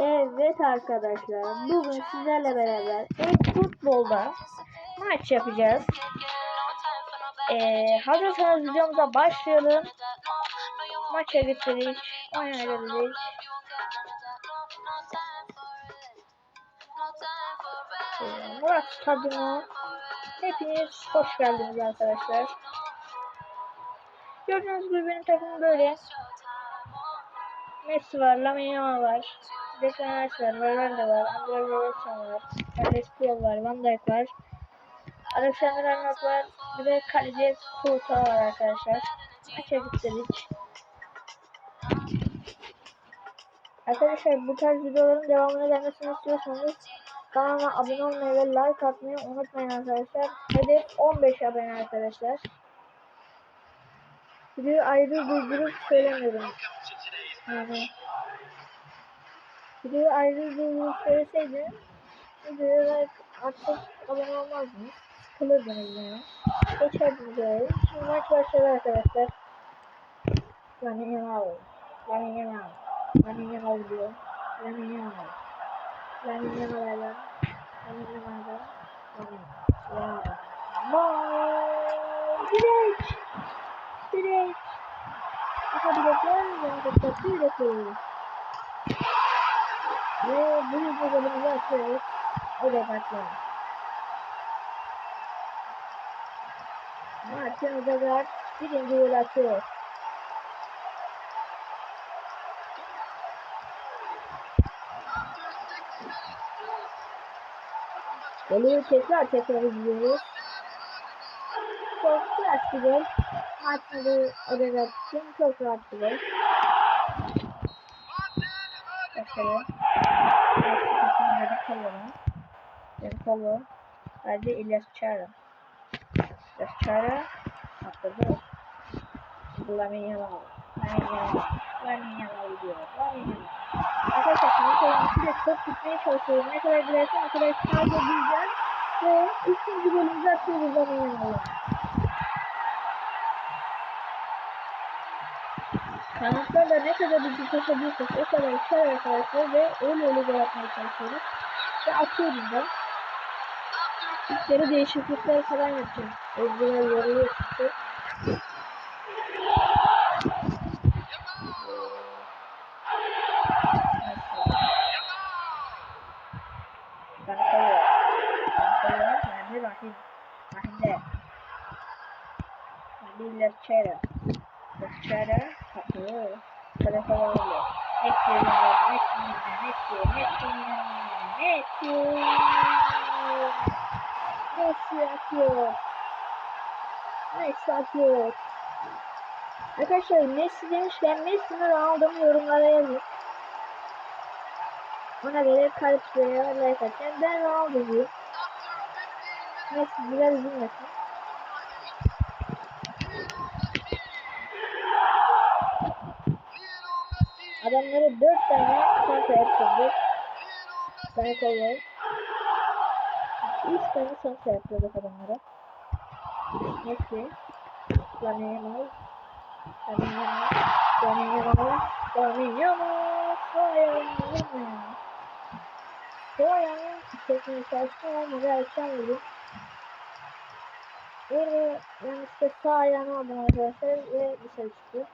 Evet arkadaşlar bugün sizlerle beraber futbolda maç yapacağız. Ee, hazırsanız videomuza başlayalım. Maça geçelim. Oynayabiliriz. Ee, Murat Stadyumu. Hepiniz hoş geldiniz arkadaşlar. Gördüğünüz gibi benim takımım böyle. Messi var, Lamine var. Declan var, Valverde var, Andre Robertson var, Alex Puyol var, Van Dijk var. Alexander Arnold var. Bir de kaleci Kurta var arkadaşlar. Maça gittik. Arkadaşlar bu tarz videoların devamını gelmesini istiyorsanız kanalıma abone olmayı ve like atmayı unutmayın arkadaşlar. Hedef 15 abone arkadaşlar. Videoyu ayrı durdurup söylemiyorum. Yani videoyu ayrı durdurup söyleseydim videoya atıp abone olmazdınız. Sıkılırdınız yani. Geçerdiniz öyle. Şimdi maç başladı arkadaşlar. Lamine Yamal. Lamine Yamal. Lamine Yamal diyor. Lamine Yamal. Lamine Yamal'la. Lamine Yamal'la. Lamine Yamal. Yamal. Direkt. Direkt. Aha direkler. Direkt. Direkt. Ve bu videolarımızı açıyoruz. Da başlıyor. Martin Odegaard birinci gol atıyor. Golü tekrar tekrar izliyoruz. Çok rahat bir gol. Martin Odegaard için çok rahat bir gol. Başarı. Ben Kolo. Hadi İlyas Çağrı. İlyas Çağrı. Atladı. Lamine Yamal. Lamine Yamal. Lamine Yamal diyor. Lamine Yamal. Arkadaşlar şimdi koyuncusu çok tutmaya çalışıyoruz. Ne kadar dilersen o kadar edeceğiz. Ve üçüncü golümüzü atıyoruz Lamine Yamal'a. Kanatlarla ne kadar hızlı koşabilirsek o kadar uçar arkadaşlar ve öyle öyle gol atmaya çalışıyoruz. Ve atıyoruz da. İçeri değişiklikler falan yapacağım. Özgürler yoruluyor. Bankaya. Bankaya. Nerede Rahim? Rahim'de. Rahim Kapıyor. Tarafa bağlı. Messi. Messi. Messi. Messi. Messi. Messi atıyor. Messi atıyor. Arkadaşlar Messi demişken Messi'nin Ronaldo'mu yorumlara yazın. Ona göre veya like atacağım. Ben Ronaldo'cuyum. Messi biraz üzülmesin. Adamları dört tane santra yaptırdık. Ben koyuyorum. Üç tane santra yaptırdık adamlara. Messi. Lamine Yamal. Lamine Yamal. Lamine Yamal. Lamine Yamal. Lamine Yamal. Sonra tekniği çalıştım ama bir akşam vurdum. Ve ben işte sağ ayağını aldım arkadaşlar ve dışarı çıktı.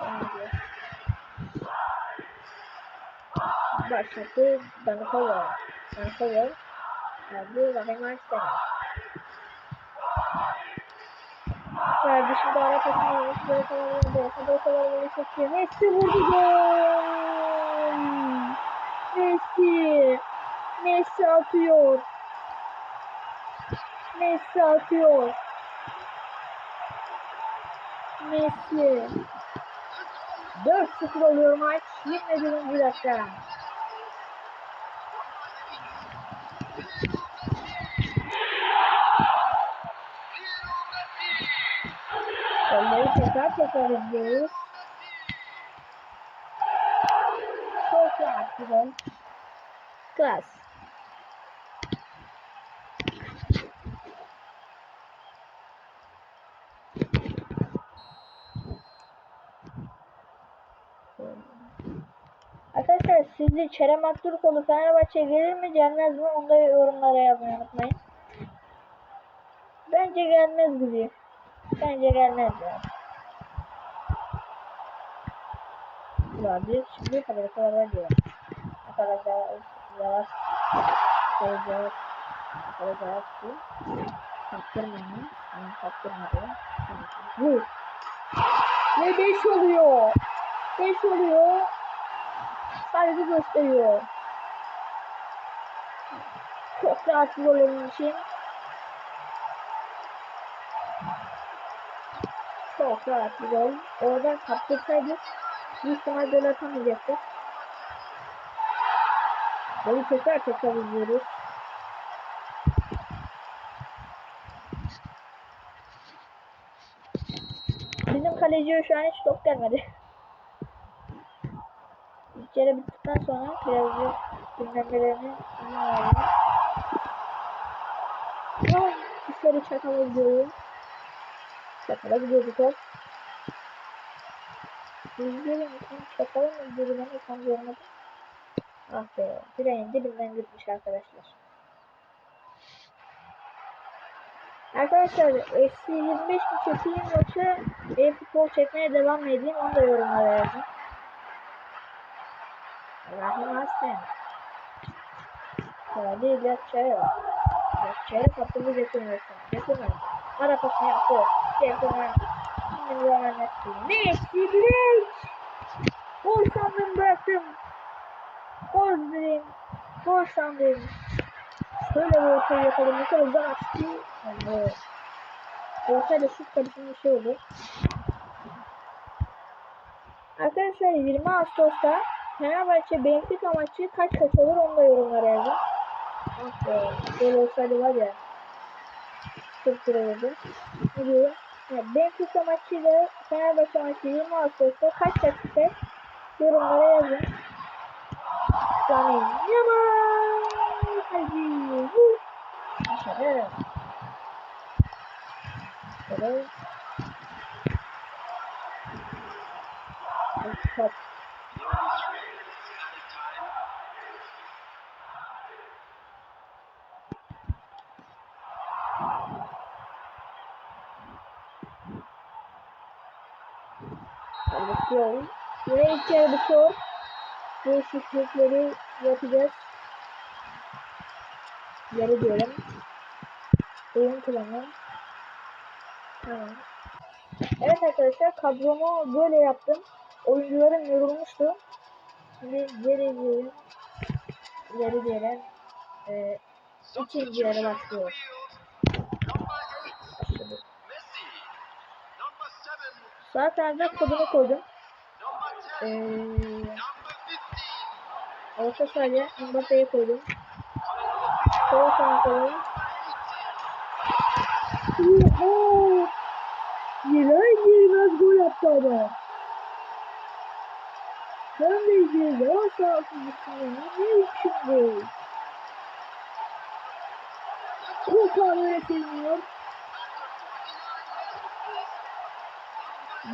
Bence. Başlattı Dankova. Dankova. Geldi Rahim Arslan. Verdi şimdi ara takımı. Böyle kalanları Böyle kalanları çekiyor. Messi vurdu gol. Messi. Messi atıyor. Messi atıyor. Messi. 4-0 oluyor maç. 21. dakika. Golleri tekrar tekrar izliyoruz. Çok rahat bir gol. Klas. Sizce Kerem Aktürkoğlu Fenerbahçe'ye gelir mi gelmez mi? Onu da yorumlara yazmayı unutmayın. Bence gelmez gibi. Bence gelmez ya. Bir şimdi kadar kadar ya. Ne kadar da yavaş koyacağız. Ne kadar yavaş ki. Kaptırmayın. Yani kaptırmadı. Bu. Ve 5 oluyor. 5 oluyor. Saygı gösteriyor. Çok rahat bir gol onun için. Çok rahat bir gol. Oradan kaptırsaydık büyük ihtimal gol atamayacaktık. Golü tekrar tekrar izliyoruz. Bizim kaleciye şu an hiç top gelmedi. Kere bittikten sonra birazcık dinlenmelerini izin verdim. Oh, dışarı çakala gidiyorum. Çakala gidiyordu top. İzleyelim. Çakala mı gidiyordu ben de tam görmedim. Ah be. Direğin dibinden gitmiş arkadaşlar. Arkadaşlar eksi 25 mi çekeyim yoksa e-futbol çekmeye devam edeyim onu da yorumlara yazın. Rahim. Biraz çay kapımı getirmiyorsun. Getirmem. Ara pasını yaptı. Getirmem. Şimdi bu hemen etti. Messi direkt. Gol sandım bıraktım. Gol dedim. Gol sandım. Şöyle bir ortaya yapalım. Ne kadar uzak açtı. Ortayla şut karışımı şey oldu. Arkadaşlar 20 Ağustos'ta Fenerbahçe Benfica maçı kaç kaç olur onu da yorumlara yazın. Ah be, böyle olsaydı var ya. Çok lira olurdu. Ne diyorum? Yani Benfica maçıyla Fenerbahçe maçı 20 Ağustos'ta kaç kaç biter yorumlara yazın. Yani yaman hadi. Dışarı. Dışarı. Top. Bakıyorum. Yine ilk yarı bitiyor. Değişiklikleri yapacağız. Yarı diyorum. Oyun planı. Tamam. Evet arkadaşlar kadromu böyle yaptım. Oyuncularım yorulmuştu. Şimdi geri diyelim. Geri diyelim. Ee, ikinci yarı başlıyor. Tarafa kodunu koydum. Ee, orta sahaya Mbappe'ye koydum. Sol tarafa Oho! Girer girmez gol yaptı adam. Sen de girdi. O sağ olsun Ne için bu? Kulkan öğretilmiyor.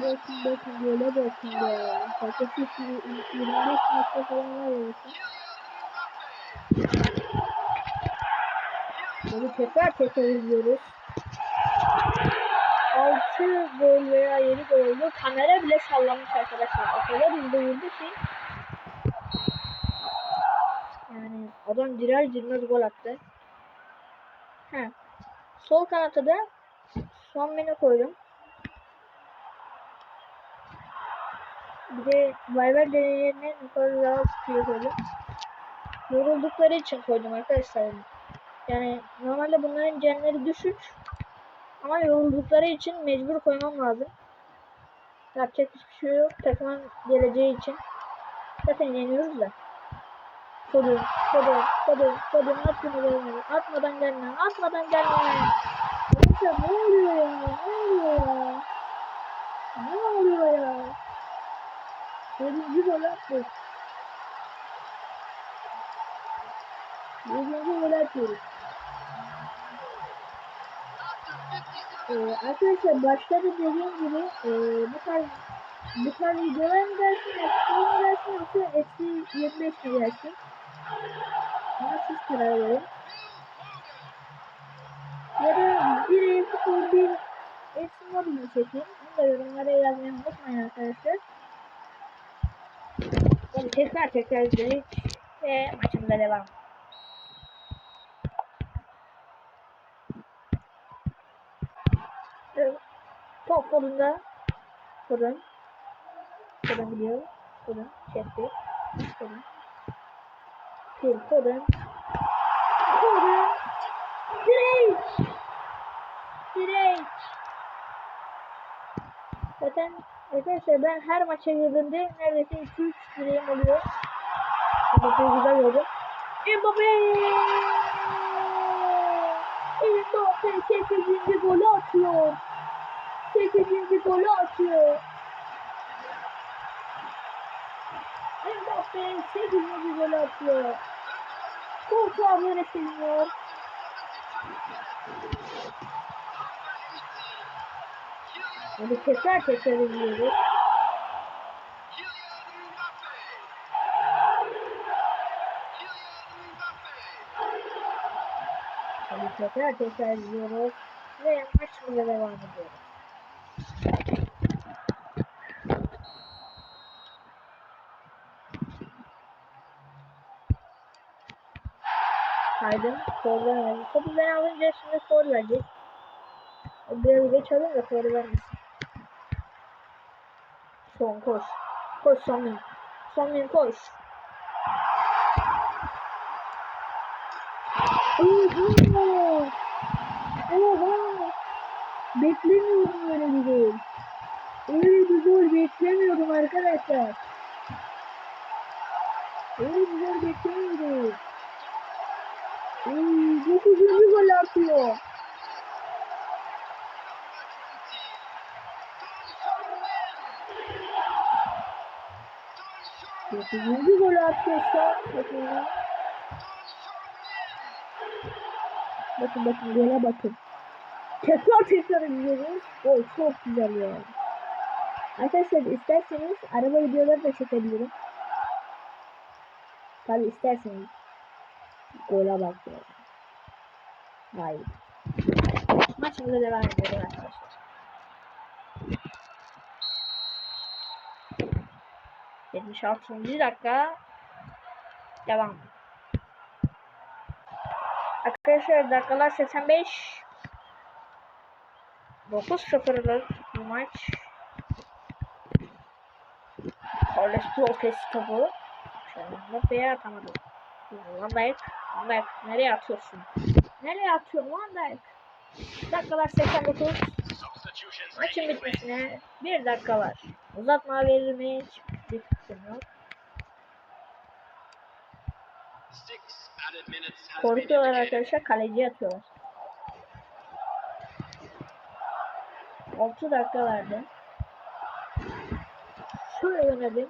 Bakın bakın böyle bakın ya. Fakir 25 metre falan var ya. Bunu tekrar tekrar izliyoruz. 6 gol veya 7 gol oldu. Kamera bile sallamış arkadaşlar. O kadar hızlı vurdu ki. Yani adam girer girmez gol attı. He. Sol kanata da son menü koydum. Bir de Valverde'nin yerine Nikola Zalski'yi koydum. Yoruldukları için koydum arkadaşlar. Yani normalde bunların genleri düşük. Ama yoruldukları için mecbur koymam lazım. Yapacak hiçbir şey yok. Takımın geleceği için. Zaten yeniyoruz da. Kodum, kodum, kodum, kodum. At bunu gelme. Atmadan gelme. Atmadan gelme. Ne oluyor ya? Ne oluyor ya? Ne oluyor ya? Yedinci gol attık. Yedinci gol atıyoruz. Ee, arkadaşlar başta da dediğim gibi e, bu tarz bu tarz videolar mı gelsin, eksi mi gelsin yoksa eksi 25 mi gelsin? Ona siz karar verin. Ya da bir eksi bir eksi modunu çekeyim. Onu da yorumlara yazmayı unutmayın arkadaşlar. Tekrar tekrar izledik ve maçımıza devam. Top kolunda. Fırın. Fırın gidiyor. Fırın. Çekti. Fırın. Fil. Fırın. Fırın. Direğiç. Direğiç. Zaten arkadaşlar ben her maça girdiğimde neredeyse 2-3 direğim oluyor. Mbappe'yi güzel gördüm. Mbappe! Mbappe 8. golü atıyor. 8. golü atıyor. Mbappe 8. golü atıyor. Koltuğa böyle seviniyor. Hadi tekrar tekrar izliyoruz. Hadi tekrar tekrar izliyoruz. Ve maçımıza devam ediyoruz. Kaydım. Soldan verdi. Topu ben alınca şimdi sol verecek. Biraz geç alın da sol vermesin. Son koş. Koş Somin. Somin koş. Oha! Beklemiyordum öyle bir gol. Öyle bir gol beklemiyordum arkadaşlar. Öyle bir gol beklemiyordum. Oy, 9. gol atıyor. Dokuzuncu gol atıyor şu an. Bakın. Bakın bakın gole bakın. Tekrar tekrar izliyoruz. Gol çok güzel ya. Arkadaşlar isterseniz araba videoları da çekebilirim. Tabi isterseniz. Gola bak ya. Hayır. Maçımıza devam edelim arkadaşlar. Yetmiş altıncı dakika. Devam. Arkadaşlar dakikalar 85. 9-0'lık bir maç. Carlos Lopez topu. Şöyle Mbappe'ye atamadı. Van Dijk. Van Dijk nereye atıyorsun? Nereye atıyorsun Van Dijk? Dakikalar 89. Maçın bitmesine bir dakika var. Uzatma verir mi? Hiçbir fikrim yok. Korkuyorlar arkadaşlar. Kaleci atıyorlar. 6 dakika verdi. Şöyle yönelim.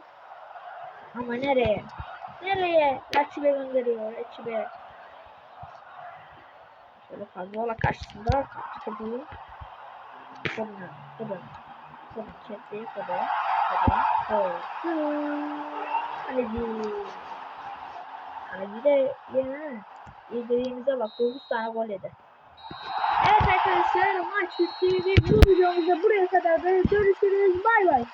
Ama nereye? Nereye? Rakibe gönderiyor. Rakibe. Şöyle fazla karşısında karşı topu. Sonra, sonra, sonra kendi, sonra, sonra, sonra. Kaleci. Kaleci de yine izlediğimize bak 9 tane gol yedi. Arkadaşlar maç ve bu videomuzda buraya kadar da görüşürüz. Bay bay.